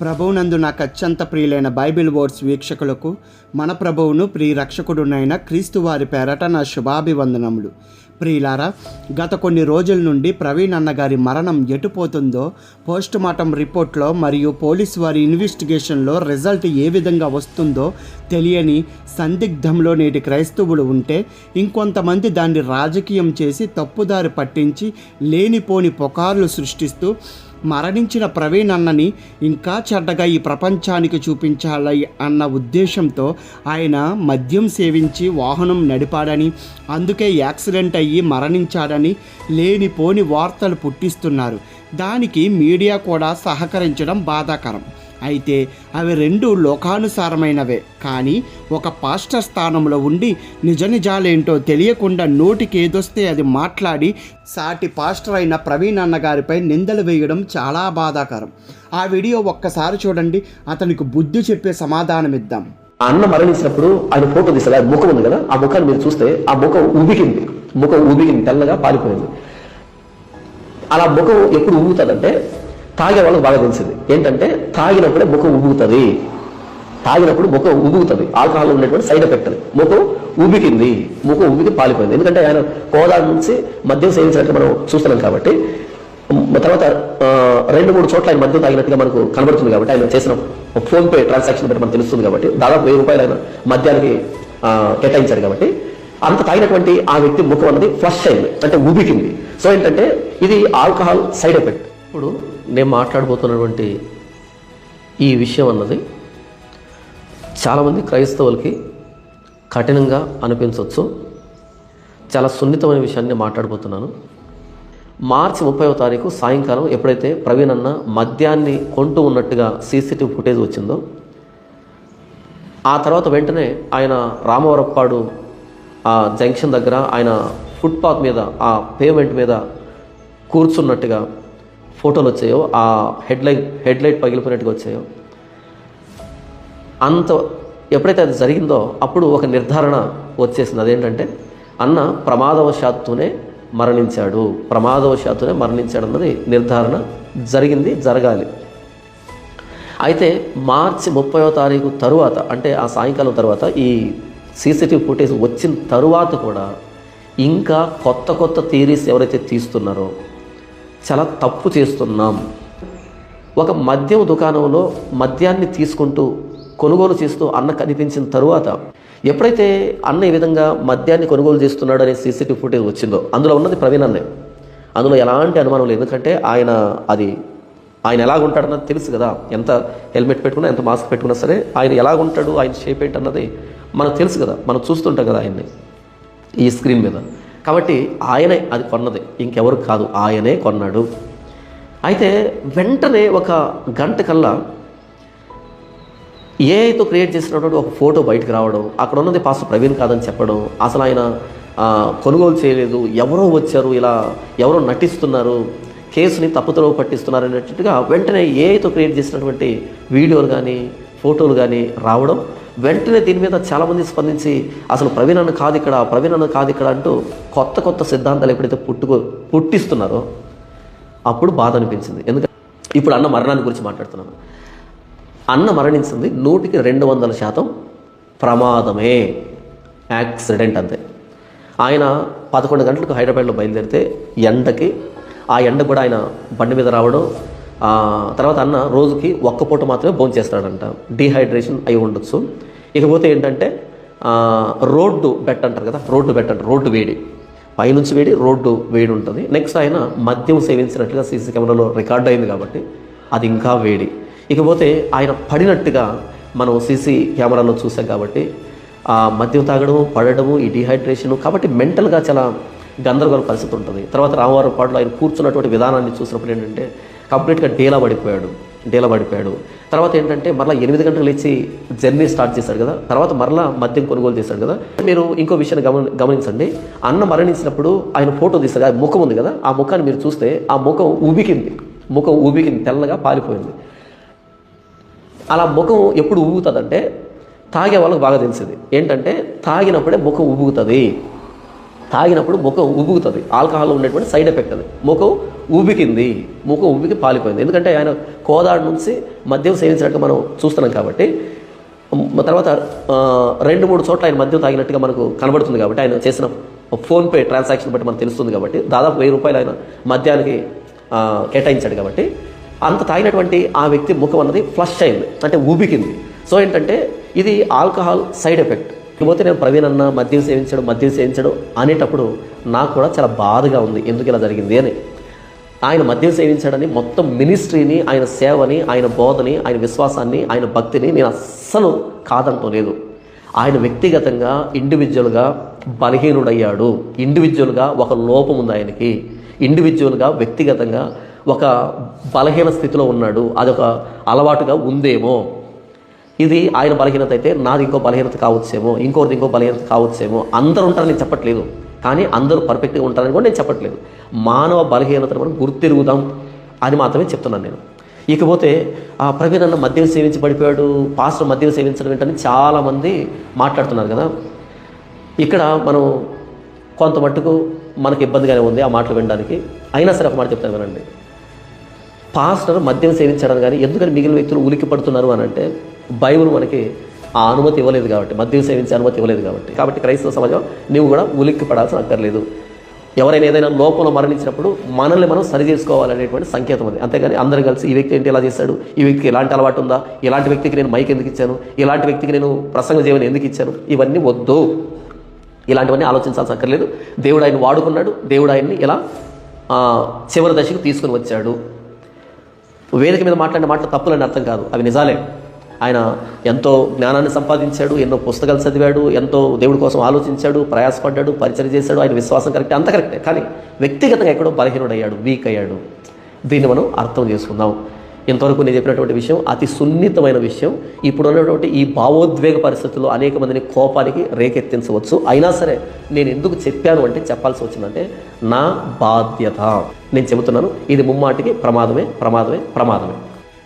ప్రభువునందు నాకు అత్యంత ప్రియులైన బైబిల్ వర్డ్స్ వీక్షకులకు మన ప్రభువును ప్రియ రక్షకుడునైన క్రీస్తు వారి పేరట నా శుభాభివందనములు. ప్రియులారా గత కొన్ని రోజుల నుండి ప్రవీణ్ అన్నగారి మరణం ఎటుపోతుందో పోస్ట్ మార్టం రిపోర్ట్లో మరియు పోలీసు వారి ఇన్వెస్టిగేషన్లో రిజల్ట్ ఏ విధంగా వస్తుందో తెలియని సందిగ్ధంలో నేటి క్రైస్తవులు ఉంటే ఇంకొంతమంది దాన్ని రాజకీయం చేసి తప్పుదారి పట్టించి లేనిపోని పొకార్లు సృష్టిస్తూ మరణించిన ప్రవీణ్ అన్నని ఇంకా చెడ్డగా ఈ ప్రపంచానికి చూపించాలి అన్న ఉద్దేశంతో ఆయన మద్యం సేవించి వాహనం నడిపాడని అందుకే యాక్సిడెంట్ అయ్యి మరణించాడని లేనిపోని వార్తలు పుట్టిస్తున్నారు. దానికి మీడియా కూడా సహకరించడం బాధాకరం. అయితే అవి రెండు లోకానుసారమైనవే. కానీ ఒక పాస్టర్ స్థానంలో ఉండి నిజ నిజాలేంటో తెలియకుండా నోటికి ఏదొస్తే అది మాట్లాడి సాటి పాస్టర్ అయిన ప్రవీణ్ అన్న గారిపై నిందలు వేయడం చాలా బాధాకరం. ఆ వీడియో ఒక్కసారి చూడండి అతనికి బుద్ధి చెప్పే సమాధానం ఇద్దాం అన్న మరణించినప్పుడు ఆయన ఫోటో తీస్తారు ఆ ముఖం ఉంది కదా ఆ ముఖాన్ని మీరు చూస్తే ఆ ముఖం ఉబికింది. ముఖం ఉబికింది తెల్లగా పాలిపోయింది అలా ముఖం ఎప్పుడు ఉబ్బుతుందంటే తాగే వాళ్ళకి బాగా తెలిసింది. ఏంటంటే తాగినప్పుడే ముఖం ఉబ్బుతుంది తాగినప్పుడు ముఖం ఉబ్బుతుంది ఆల్కహాల్ ఉన్నటువంటి సైడ్ ఎఫెక్ట్ అది. ముఖం ఊబికింది ముఖం ఉబికి పాలిపోయింది. ఎందుకంటే ఆయన కోదా నుంచి మద్యం సేవించినట్టు మనం చూస్తున్నాం కాబట్టి తర్వాత రెండు మూడు చోట్ల ఆయన మద్యం తాగినట్టుగా మనకు కనబడుతుంది కాబట్టి ఆయన చేసిన ఫోన్ పే ట్రాన్సాక్షన్ బట్టి మనకు తెలుస్తుంది కాబట్టి దాదాపు వెయ్యి రూపాయలు ఆయన మద్యానికి కేటాయించారు కాబట్టి అంత తాగినటువంటి ఆ వ్యక్తి ముఖం అన్నది ఫ్లష్ అయింది. అంటే ఉబికింది సో ఏంటంటే ఇది ఆల్కహాల్ సైడ్ ఎఫెక్ట్. ఇప్పుడు నేను మాట్లాడబోతున్నటువంటి ఈ విషయం అన్నది చాలామంది క్రైస్తవులకి కఠినంగా అనిపించవచ్చు. చాలా సున్నితమైన విషయాన్ని మాట్లాడబోతున్నాను. మార్చి ముప్పైవ తారీఖు సాయంకాలం ఎప్పుడైతే ప్రవీణ్ అన్న మద్యాన్ని కొంటూ ఉన్నట్టుగా సీసీటీవీ ఫుటేజ్ వచ్చిందో ఆ తర్వాత వెంటనే ఆయన రామవరప్పాడు ఆ జంక్షన్ దగ్గర ఆయన ఫుట్పాత్ మీద ఆ పేమెంట్ మీద కూర్చున్నట్టుగా ఫోటోలు వచ్చాయో ఆ హెడ్లైట్ హెడ్లైట్ పగిలిపోయినట్టుగా వచ్చాయో అంత ఎప్పుడైతే అది జరిగిందో అప్పుడు ఒక నిర్ధారణ వచ్చేసింది. అదేంటంటే అన్న ప్రమాదవశాత్తునే మరణించాడు. ప్రమాదవశాత్తునే మరణించాడు అన్నది నిర్ధారణ జరిగింది జరగాలి. అయితే మార్చి ముప్పయో తారీఖు తరువాత అంటే ఆ సాయంకాలం తర్వాత ఈ సీసీటీవీ ఫుటేజ్ వచ్చిన తరువాత కూడా ఇంకా కొత్త కొత్త థీరీస్ ఎవరైతే తీస్తున్నారో చాలా తప్పు చేస్తున్నాం. ఒక మద్యం దుకాణంలో మద్యాన్ని తీసుకుంటూ కొనుగోలు చేస్తూ అన్న కనిపించిన తరువాత ఎప్పుడైతే అన్న ఈ విధంగా మద్యాన్ని కొనుగోలు చేస్తున్నాడు అనే సీసీటీవీ ఫుటేజ్ వచ్చిందో అందులో ఉన్నది ప్రవీణ్ అన్నే. అందులో ఎలాంటి అనుమానం లేదు. ఎందుకంటే ఆయన అది ఆయన ఎలాగుంటాడన్నది తెలుసు కదా. ఎంత హెల్మెట్ పెట్టుకున్నా ఎంత మాస్క్ పెట్టుకున్నా సరే ఆయన ఎలాగుంటాడు ఆయన షేప్ ఏంటి అన్నది మనకు తెలుసు కదా. మనం చూస్తుంటాం కదా ఆయన్ని ఈ స్క్రీన్ మీద. కాబట్టి ఆయనే అది కొన్నది. ఇంకెవరు కాదు ఆయనే కొన్నాడు. అయితే వెంటనే ఒక గంట కల్లా ఏఐతో క్రియేట్ చేసినటువంటి ఒక ఫోటో బయటకు రావడం అక్కడ ఉన్నది పాస్టర్ ప్రవీణ్ కాదని చెప్పడం అసలు ఆయన కొనుగోలు చేయలేదు ఎవరో వచ్చారు ఇలా ఎవరో నటిస్తున్నారు కేసుని తప్పుతో పట్టిస్తున్నారు అనేటట్టుగా వెంటనే ఏఐతో క్రియేట్ చేసినటువంటి వీడియోలు కానీ ఫోటోలు కానీ రావడం వెంటనే దీని మీద చాలామంది స్పందించి అసలు ప్రవీణ్ కాదు ఇక్కడ ప్రవీణ్ కాదు ఇక్కడ అంటూ కొత్త కొత్త సిద్ధాంతాలు ఎప్పుడైతే పుట్టుకో పుట్టిస్తున్నారో అప్పుడు బాధ అనిపించింది. ఎందుకంటే ఇప్పుడు అన్న మరణాన్ని గురించి మాట్లాడుతున్నాను. అన్న మరణించింది నూటికి రెండు వందల శాతం ప్రమాదమే. యాక్సిడెంట్ అంతే. ఆయన పదకొండు గంటలకు హైదరాబాద్లో బయలుదేరితే ఎండకి ఆ ఎండ కూడా ఆయన బండి మీద రావడం తర్వాత అన్న రోజుకి ఒక్క పూట మాత్రమే భోజనం చేస్తాడంట. డీహైడ్రేషన్ అయి ఉండొచ్చు. ఇకపోతే ఏంటంటే రోడ్డు బెట్ అంటారు కదా రోడ్డు బెట్ అంటారు రోడ్డు వేడి. పైనుంచి వేడి రోడ్డు వేడి ఉంటుంది. నెక్స్ట్ ఆయన మద్యం సేవించినట్లుగా సీసీ కెమెరాలో రికార్డ్ అయింది కాబట్టి అది ఇంకా వేడి. ఇకపోతే ఆయన పడినట్టుగా మనం సీసీ కెమెరాలో చూసాం కాబట్టి మద్యం తాగడము పడడము ఈ డిహైడ్రేషను కాబట్టి మెంటల్గా చాలా గందరగోళ పరిస్థితి ఉంటుంది. తర్వాత రామవారి పాటలో ఆయన కూర్చున్నటువంటి విధానాన్ని చూసినప్పుడు ఏంటంటే కంప్లీట్గా డేలా పడిపోయాడు డేలా పడిపోయాడు. తర్వాత ఏంటంటే మరలా ఎనిమిది గంటలు లేచి జర్నీ స్టార్ట్ చేశాడు కదా. తర్వాత మరలా మద్యం కొనుగోలు చేశాడు కదా. మీరు ఇంకో విషయాన్ని గమని గమనించండి. అన్న మరణించినప్పుడు ఆయన ఫోటో తీస్తారు ఆ ముఖం ఉంది కదా. ఆ ముఖాన్ని మీరు చూస్తే ఆ ముఖం ఉబికింది ముఖం ఉబికింది తెల్లగా పాలిపోయింది. అలా ముఖం ఎప్పుడు ఉబ్బుతుందంటే తాగే వాళ్ళకి బాగా తెలిసింది. ఏంటంటే తాగినప్పుడే ముఖం ఉబ్బుతుంది తాగినప్పుడు ముఖం ఉబ్బుకుతుంది ఆల్కహాల్లో ఉండేటువంటి సైడ్ ఎఫెక్ట్ అది. ముఖం ఉబ్బికింది. ముఖం ఉబ్బికి పాలిపోయింది. ఎందుకంటే ఆయన కోదాడు నుంచి మద్యం సేవించినట్టు మనం చూస్తున్నాం కాబట్టి తర్వాత రెండు మూడు చోట్ల ఆయన మద్యం తాగినట్టుగా మనకు కనబడుతుంది కాబట్టి ఆయన చేసిన ఫోన్పే ట్రాన్సాక్షన్ బట్టి మనకు తెలుస్తుంది కాబట్టి దాదాపు వెయ్యి రూపాయలు ఆయన మద్యానికి కేటాయించాడు కాబట్టి అంత తాగినటువంటి ఆ వ్యక్తి ముఖం అన్నది ఫ్లష్ అయింది. అంటే ఊబికింది సో ఏంటంటే ఇది ఆల్కహాల్ సైడ్ ఎఫెక్ట్. ఇకపోతే నేను ప్రవీణ్ అన్న మద్యం సేవించడు మద్యం సేవించడు అనేటప్పుడు నాకు కూడా చాలా బాధగా ఉంది. ఎందుకు ఇలా జరిగింది అని. ఆయన మద్యం సేవించాడని మొత్తం మినిస్ట్రీని ఆయన సేవని ఆయన బోధని ఆయన విశ్వాసాన్ని ఆయన భక్తిని నేను అస్సలు కాదంటూ లేదు. ఆయన వ్యక్తిగతంగా ఇండివిజువల్గా బలహీనుడయ్యాడు. ఇండివిజువల్గా ఒక లోపం ఉంది ఆయనకి. ఇండివిజువల్గా వ్యక్తిగతంగా ఒక బలహీన స్థితిలో ఉన్నాడు. అదొక అలవాటుగా ఉందేమో. ఇది ఆయన బలహీనత అయితే నాది ఇంకో బలహీనత కావచ్చేమో ఇంకోటిది ఇంకో బలహీనత కావచ్చేమో అందరూ ఉంటారని నేను చెప్పట్లేదు. కానీ అందరూ పర్ఫెక్ట్గా ఉంటారని కూడా నేను చెప్పట్లేదు. మానవ బలహీనతను మనం గుర్తిరుగుదాం అని మాత్రమే చెప్తున్నాను నేను. ఇకపోతే ఆ ప్రవీణ్ అన్న మద్యం సేవించి పడిపోయాడు పాస్టర్ మద్యం సేవించడం ఏంటని చాలామంది మాట్లాడుతున్నారు కదా. ఇక్కడ మనం కొంత మట్టుకు మనకు ఇబ్బందిగానే ఉంది ఆ మాటలు వినడానికి. అయినా సరే ఒక మాట చెప్తాను వినండి. పాస్టర్ మద్యం సేవించడం కానీ ఎందుకని మిగిలిన వ్యక్తులు ఉలికి పడుతున్నారు అని అంటే బైబుల్ మనకి ఆ అనుమతి ఇవ్వలేదు కాబట్టి మద్యం సేవించే అనుమతి ఇవ్వలేదు కాబట్టి. కాబట్టి క్రైస్తవ సమాజం నువ్వు కూడా ఉలిక్కి పడాల్సిన అక్కర్లేదు ఎవరైనా ఏదైనా లోపంలో మరణించినప్పుడు మనల్ని మనం సరి చేసుకోవాలనేటువంటి సంకేతం అది. అంతేగాని అందరూ కలిసి ఈ వ్యక్తి ఏంటి ఇలా చేశాడు ఈ వ్యక్తికి ఎలాంటి అలవాటు ఉందా? ఇలాంటి వ్యక్తికి నేను మైక్ ఎందుకు ఇచ్చాను? ఇలాంటి వ్యక్తికి నేను ప్రసంగ జీవనం ఎందుకు ఇచ్చాను? ఇవన్నీ వద్దు. ఇలాంటివన్నీ ఆలోచించాల్సిన అక్కర్లేదు దేవుడు ఆయన వాడుకున్నాడు. దేవుడు ఆయన్ని ఇలా చివరి దశకు తీసుకుని వచ్చాడు. వేదిక మీద మాట్లాడిన మాటలు తప్పులని అర్థం కాదు. అవి నిజాలే. ఆయన ఎంతో జ్ఞానాన్ని సంపాదించాడు ఎన్నో పుస్తకాలు చదివాడు ఎంతో దేవుడి కోసం ఆలోచించాడు ప్రయాసపడ్డాడు పరిచయం చేశాడు ఆయన విశ్వాసం కరెక్టే అంత కరెక్టే. కానీ వ్యక్తిగతంగా ఎక్కడో బలహీనుడయ్యాడు వీక్ అయ్యాడు. దీన్ని మనం అర్థం చేసుకుందాం. ఇంతవరకు నేను చెప్పినటువంటి విషయం అతి సున్నితమైన విషయం. ఇప్పుడు ఉన్నటువంటి ఈ భావోద్వేగ పరిస్థితుల్లో అనేక మందిని కోపానికి రేకెత్తించవచ్చు. అయినా సరే నేను ఎందుకు చెప్పాను అంటే చెప్పాల్సి వచ్చిందంటే నా బాధ్యత. నేను చెబుతున్నాను ఇది ముమ్మాటికి ప్రమాదమే ప్రమాదమే ప్రమాదమే.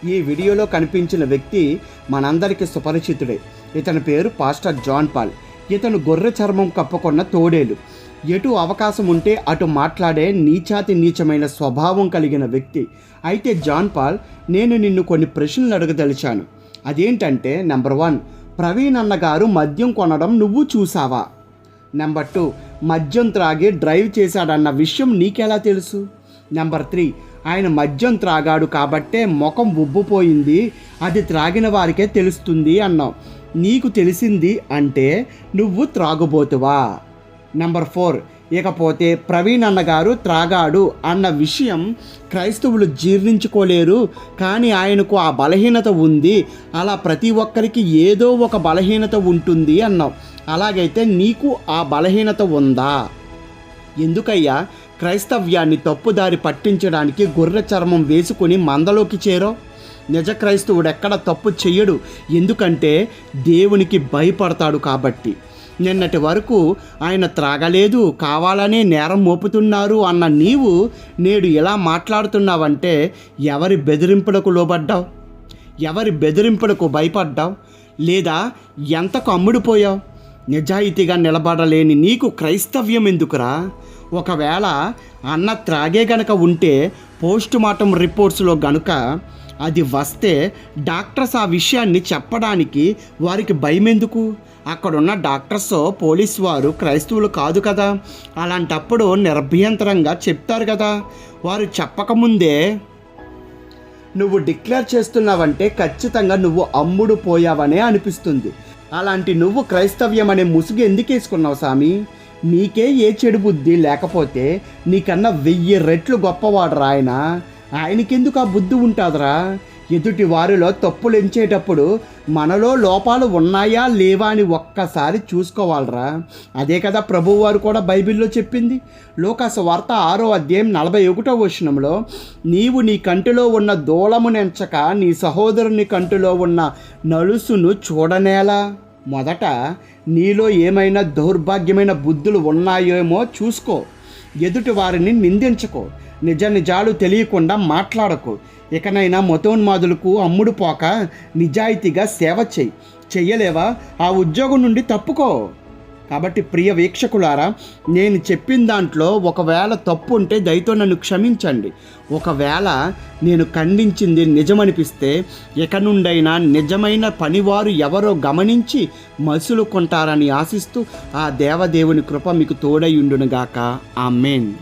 ఈ వీడియోలో కనిపించిన వ్యక్తి మనందరికీ సుపరిచితుడే. ఇతని పేరు పాస్టర్ జాన్ పాల్. ఇతను గొర్రె చర్మం కప్పుకున్న తోడేలు. ఎటు అవకాశం ఉంటే అటు మాట్లాడే నీచాతి నీచమైన స్వభావం కలిగిన వ్యక్తి. అయితే జాన్ పాల్ నేను నిన్ను కొన్ని ప్రశ్నలు అడగదలిచాను. అదేంటంటే నెంబర్ వన్ ప్రవీణ్ అన్నగారు మద్యం కొనడం నువ్వు చూసావా? నెంబర్ టూ మద్యం త్రాగి డ్రైవ్ చేశాడన్న విషయం నీకెలా తెలుసు? నెంబర్ త్రీ ఆయన మద్యం త్రాగాడు కాబట్టే ముఖం ఉబ్బుపోయింది. అది త్రాగిన వారికే తెలుస్తుంది అన్నాం నీకు తెలిసింది అంటే నువ్వు త్రాగుబోతువా? నెంబర్ ఫోర్ ఇకపోతే ప్రవీణ్ అన్నగారు త్రాగాడు అన్న విషయం క్రైస్తవులు జీర్ణించుకోలేరు కానీ ఆయనకు ఆ బలహీనత ఉంది. అలా ప్రతి ఒక్కరికి ఏదో ఒక బలహీనత ఉంటుంది అన్నావు. అలాగైతే నీకు ఆ బలహీనత ఉందా? ఎందుకయ్యా? క్రైస్తవ్యాన్ని తప్పుదారి పట్టించడానికి గొర్రె చర్మం వేసుకుని మందలోకి చేరో? నిజ క్రైస్తవుడు ఎక్కడ తప్పు చెయ్యడు? ఎందుకంటే దేవునికి భయపడతాడు కాబట్టి. నిన్నటి వరకు ఆయన త్రాగలేదు కావాలనే నేరం మోపుతున్నారు అన్న నీవు నేడు ఎలా మాట్లాడుతున్నావంటే ఎవరి బెదిరింపులకు లోబడ్డావు? ఎవరి బెదిరింపులకు భయపడ్డావు? లేదా ఎంతకు అమ్ముడుపోయావు? నిజాయితీగా నిలబడలేని నీకు క్రైస్తవ్యం ఎందుకురా? ఒకవేళ అన్న త్రాగే గనక ఉంటే పోస్ట్ మార్టం రిపోర్ట్స్లో గనుక అది వస్తే డాక్టర్స్ ఆ విషయాన్ని చెప్పడానికి వారికి భయం ఎందుకు అక్కడున్న డాక్టర్స్ పోలీస్ వారు క్రైస్తవులు కాదు కదా? అలాంటప్పుడు నిర్భయంతరంగా చెప్తారు కదా? వారు చెప్పకముందే నువ్వు డిక్లేర్ చేస్తున్నావంటే ఖచ్చితంగా నువ్వు అమ్ముడు పోయావనే అనిపిస్తుంది. అలాంటి నువ్వు క్రైస్తవ్యం అనే ముసుగు ఎందుకు వేసుకున్నావు సామి నీకే ఏ చెడు బుద్ధి లేకపోతే నీకన్నా వెయ్యి రెట్లు గొప్పవాడు ఆయన. ఆయనకెందుకు ఆ బుద్ధి ఉంటుందిరా? ఎదుటి వారిలో తప్పులు ఎంచేటప్పుడు మనలో లోపాలు ఉన్నాయా లేవా అని ఒక్కసారి చూసుకోవాలరా. అదే కదా ప్రభువారు కూడా బైబిల్లో చెప్పింది. లోకాస వార్త ఆరో అధ్యాయం నలభై ఒకటో వచనంలో నీవు నీ కంటిలో ఉన్న దూలము నెంచక నీ సహోదరుని కంటిలో ఉన్న నలుసును చూడనేలా? మొదట నీలో ఏమైనా దౌర్భాగ్యమైన బుద్ధులు ఉన్నాయేమో చూసుకో. ఎదుటి వారిని నిందించుకో. నిజ నిజాలు తెలియకుండా మాట్లాడకు. ఇకనైనా మతోన్మాదులకు అమ్ముడు పోక నిజాయితీగా సేవ చెయ్యి చెయ్యలేవా? ఆ ఉద్యోగం నుండి తప్పుకో. కాబట్టి ప్రియ వీక్షకులారా నేను చెప్పిన దాంట్లో ఒకవేళ తప్పు ఉంటే దయతో నన్ను క్షమించండి. ఒకవేళ నేను ఖండించింది నిజమనిపిస్తే ఇక నుండైనా నిజమైన పనివారు ఎవరో గమనించి మసులుకుంటారని ఆశిస్తూ ఆ దేవదేవుని కృప మీకు తోడై ఉండునుగాక. మెయిన్